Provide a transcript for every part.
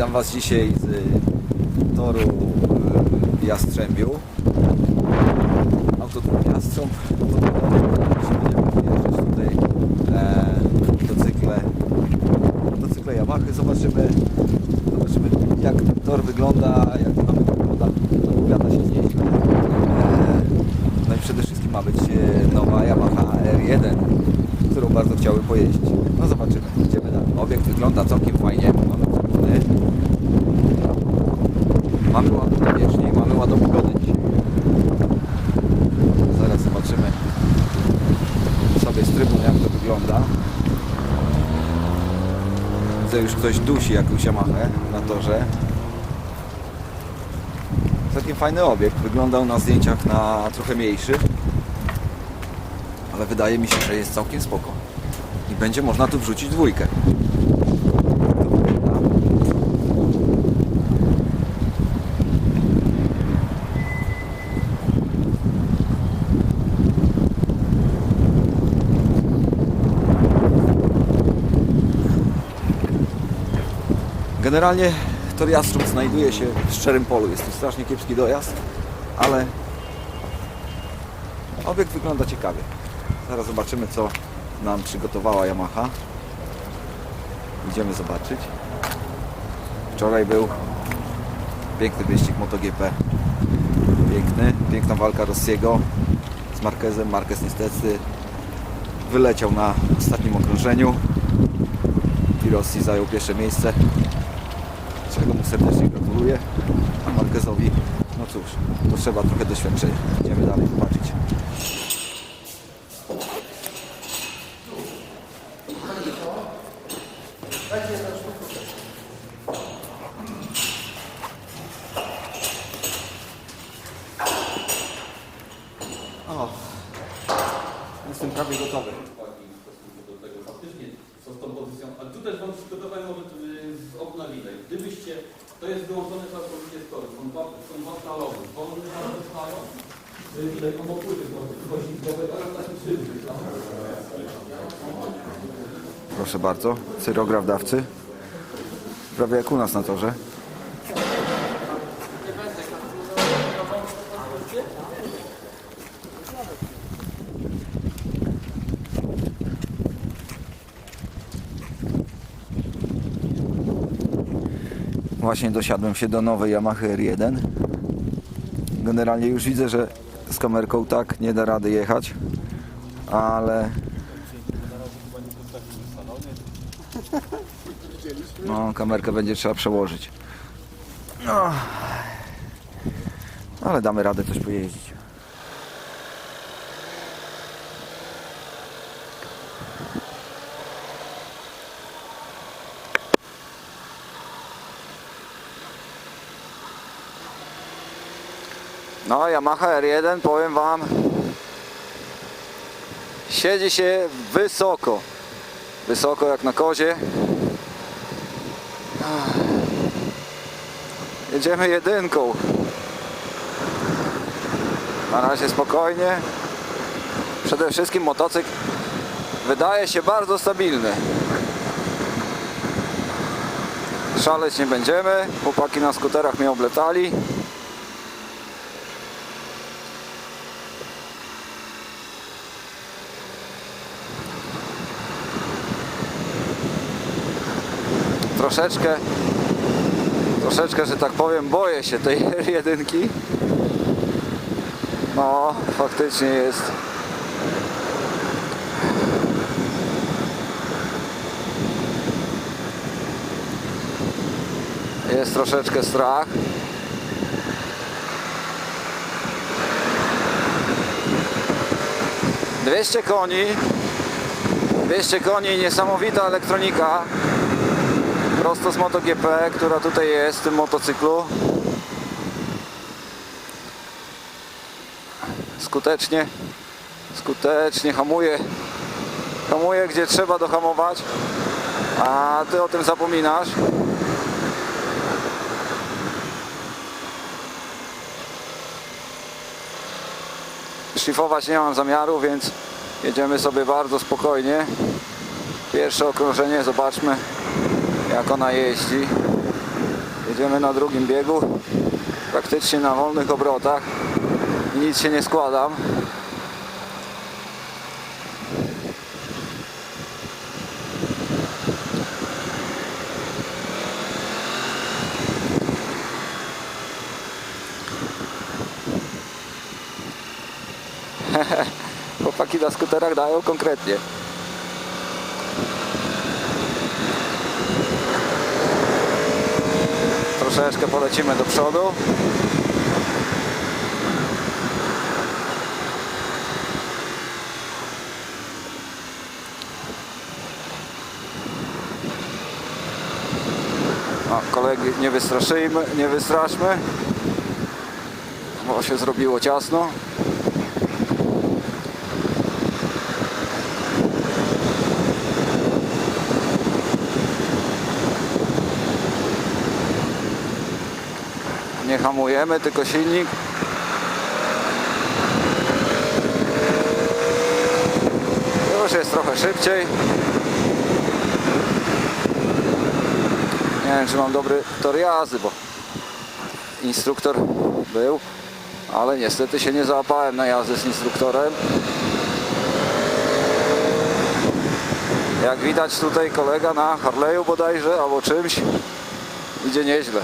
Witam Was dzisiaj z y, toru y, w Jastrzębiu. Autodrom Jastrząb. Będziemy tutaj e, motocykle, motocykle Yamaha. Zobaczymy, zobaczymy jak tor wygląda, jak mamy pogoda. Opowiada się niej. E, no i przede wszystkim ma być e, nowa Yamaha R1, którą bardzo chciałbym pojeździć. No zobaczymy, idziemy dalej. Obiekt wygląda całkiem fajnie. Mamy zrobiony. Mamy ładną nawierzchnię i mamy ładną pogodę dzisiaj. Zaraz zobaczymy sobie z trybun jak to wygląda. Już ktoś dusi jakąś Yamahę na torze. Całkiem fajny obiekt. Wyglądał na zdjęciach na trochę mniejszy. Ale wydaje mi się, że jest całkiem spoko. I będzie można tu wrzucić dwójkę. Generalnie tor Jastrząb znajduje się w szczerym polu. Jest tu strasznie kiepski dojazd, ale obiekt wygląda ciekawie. Zaraz zobaczymy, co nam przygotowała Yamaha. Idziemy zobaczyć. Wczoraj był piękny wyścig MotoGP. Piękny, piękna walka Rossiego z Marquezem. Marquez niestety wyleciał na ostatnim okrążeniu i Rossi zajął pierwsze miejsce czego mu serdecznie gratuluję, a Marquezowi, no cóż, potrzeba trochę doświadczenia. Idziemy dalej zobaczyć. O, jestem prawie gotowy. do tego faktycznie, co z tą pozycją. Ale tu też Wam przygotowałem może y, z okna widać. Gdybyście, to jest wyłączone całkowicie z toru. Są dwa, są dwa stalowe. Wolny bardzo stają. y, Ile pomogły gośnikowe, ale takie szybkie. Proszę bardzo, cyrograf dawcy. Prawie jak u nas na torze. Właśnie dosiadłem się do nowej Yamaha R1. Generalnie już widzę, że z kamerką tak nie da rady jechać, ale No, kamerkę będzie trzeba przełożyć. No. Ale damy radę coś pojeździć. No, Yamaha R1, powiem Wam, siedzi się wysoko. Wysoko jak na kozie. Jedziemy jedynką. Na razie spokojnie. Przede wszystkim motocykl wydaje się bardzo stabilny. Szaleć nie będziemy. Chłopaki na skuterach mnie obletali. Troszeczkę troszeczkę, że tak powiem, boję się tej jedynki. No, faktycznie jest. Jest troszeczkę strach. Dwieście koni. 200 koni, niesamowita elektronika prosto z MotoGP, która tutaj jest w tym motocyklu. Skutecznie, skutecznie hamuje, hamuje gdzie trzeba dohamować, a ty o tym zapominasz. Szlifować nie mam zamiaru, więc jedziemy sobie bardzo spokojnie. Pierwsze okrążenie, zobaczmy jak ona jeździ. Jedziemy na drugim biegu, praktycznie na wolnych obrotach i nic się nie składam. Chłopaki na skuterach dają konkretnie. Troszeczkę polecimy do przodu. O, kolegi nie wystraszyjmy, nie wystraszmy, bo się zrobiło ciasno. Nie hamujemy, tylko silnik. Już jest trochę szybciej. Nie wiem, czy mam dobry tor jazdy, bo instruktor był, ale niestety się nie załapałem na jazdę z instruktorem. Jak widać tutaj kolega na Harley'u bodajże, albo czymś, idzie nieźle.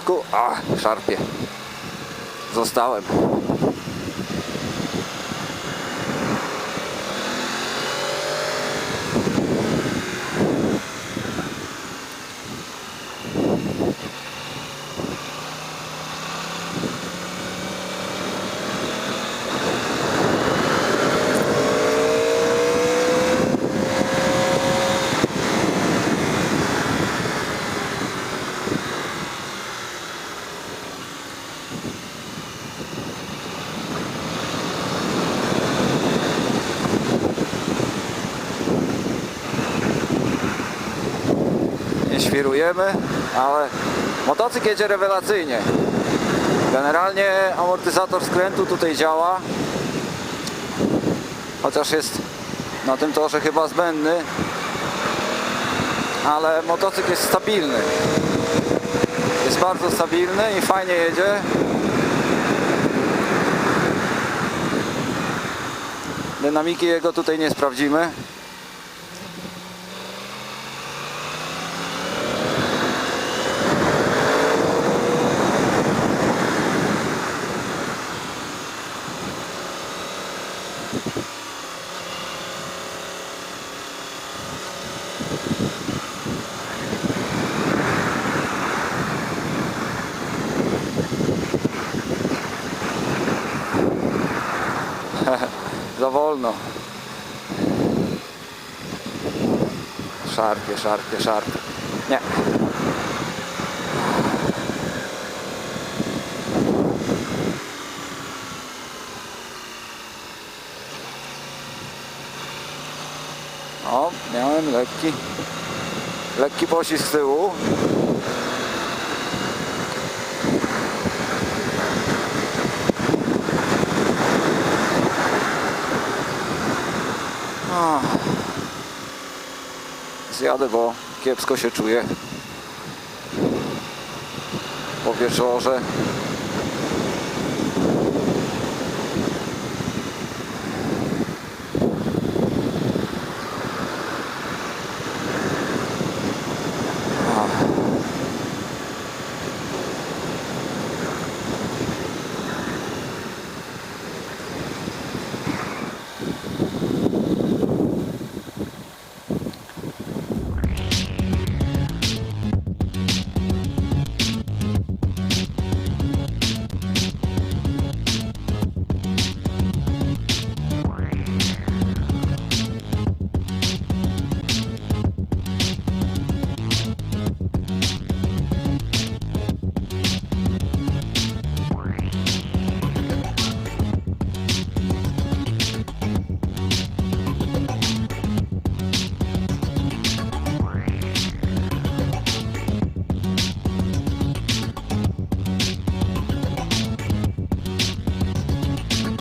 Powolutku. A, szarpie. Zostałem. Nie świrujemy, ale motocykl jedzie rewelacyjnie. Generalnie amortyzator skrętu tutaj działa, chociaż jest na tym torze chyba zbędny, ale motocykl jest stabilny. Jest bardzo stabilny i fajnie jedzie. Dynamiki jego tutaj nie sprawdzimy. Za wolno. Szarpie, szarpie, szarpie. Nie. O, miałem lekki, lekki pościsk z tyłu. Zjadę, bo kiepsko się czuję po wieczorze.